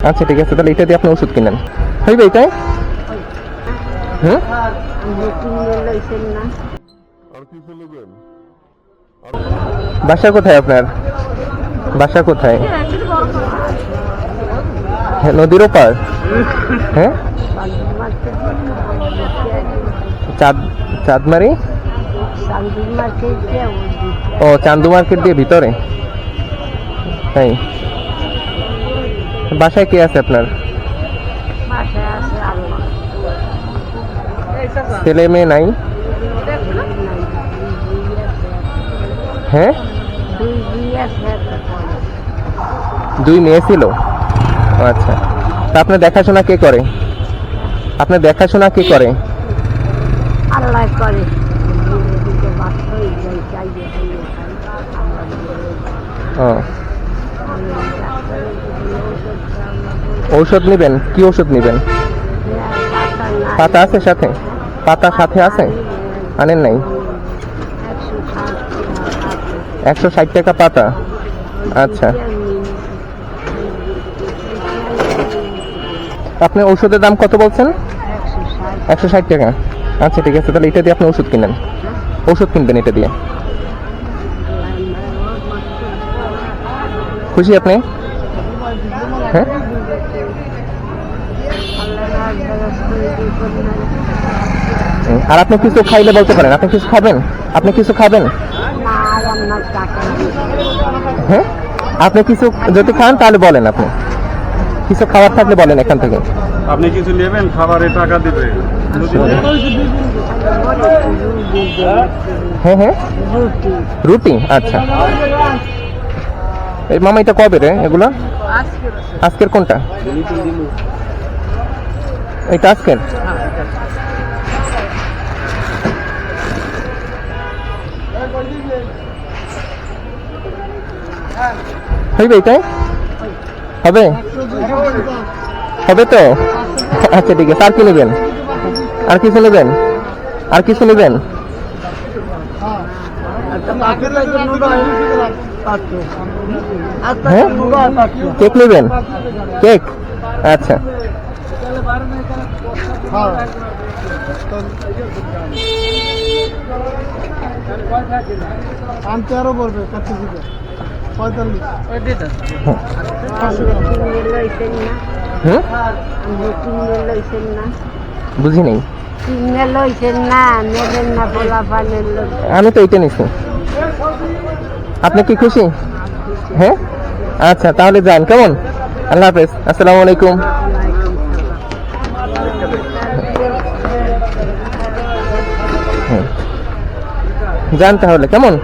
আচ্ছা ঠিক আছে তাহলে এটা দিয়ে আপনি ওষুধ কিনেন। হইবে এটাই হুম? বাসা কোথায় আপনার? বাসা কোথায়? হ্যাঁ, নদীর ওপার। হ্যাঁ? চাঁদ চাঁদমারি? ও চান্দু মার্কেট দিয়ে ভিতরে। তাই। বাসায় কে আছে আপনার? ছেলে মেয়ে নাই? হ্যাঁ? দুই মেয়ে ছিল? আচ্ছা। তা আপনার দেখাশোনা কে করে? আপনার দেখাশোনা কে করে? আল্লাহ করে। ও। ঔষধ নেবেন? কি ওষুধ নেবেন? পাতা আছে সাথে? পাতা সাথে আছে? আনেন নাই? একশো ষাট টাকা পাতা। আচ্ছা। আপনি ওষুধের দাম কত বলছেন? একশো ষাট টাকা। আচ্ছা ঠিক আছে, তাহলে এটা দিয়ে আপনি ওষুধ কিনেন। ওষুধ কিনবেন এটা দিয়ে। খুশি আপনি? হ্যাঁ? আর আপনি কিছু খাইলে বলতে পারেন আপনি কিছু খাবেন? আপনি কিছু খাবেন? হ্যাঁ? আপনি কিছু যদি খান তাহলে বলেন আপনি। কিছু খাবার থাকলে বলেন এখান থেকে। আপনি কিছু নেবেন খাবারের টাকা দিবে। হ্যাঁ হ্যাঁ? রুটি আচ্ছা। এই মামা এটা কবে রে এগুলা? আজকের কোনটা? এটা আজকের? হইবে এটাই হবে? হবে তো? আচ্ছা ঠিক আছে। আর কি নেবেন? আর কিছু নেবেন? আর কিছু নেবেন? কেক নেবেন? কেক? আচ্ছা। আনতে আরও পড়বে কাছে দিকে পঁয়তাল্লিশ হুম? বুঝি নেই? আমি তো এইটা নিছি। আপনি কি খুশি? হ্যাঁ? আচ্ছা তাহলে যান কেমন? আল্লাহ হাফেজ আসসালামু আলাইকুম। যান তাহলে কেমন।